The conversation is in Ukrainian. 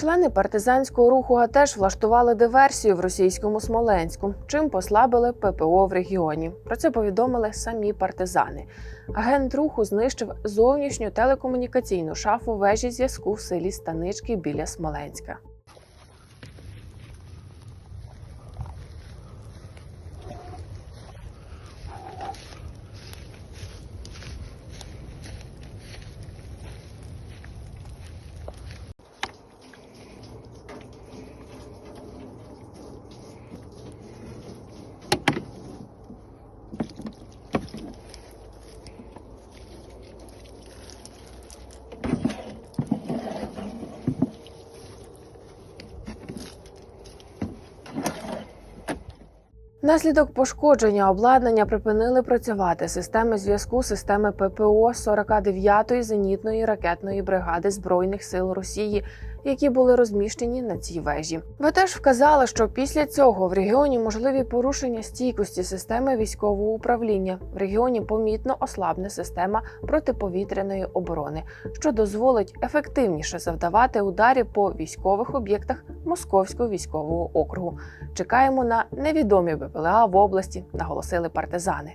Члени партизанського руху теж влаштували диверсію в російському Смоленську, чим послабили ППО в регіоні. Про це повідомили самі партизани. Агент руху знищив зовнішню телекомунікаційну шафу вежі зв'язку в селі Станички біля Смоленська. Внаслідок пошкодження обладнання припинили працювати. Системи зв'язку системи ППО 49-ї зенітної ракетної бригади збройних сил Росії, які були розміщені на цій вежі. Ви теж вказали, що після цього в регіоні можливі порушення стійкості системи військового управління. В регіоні помітно ослабне система протиповітряної оборони, що дозволить ефективніше завдавати ударів по військових об'єктах Московського військового округу. Чекаємо на невідомі БПЛА в області, наголосили партизани.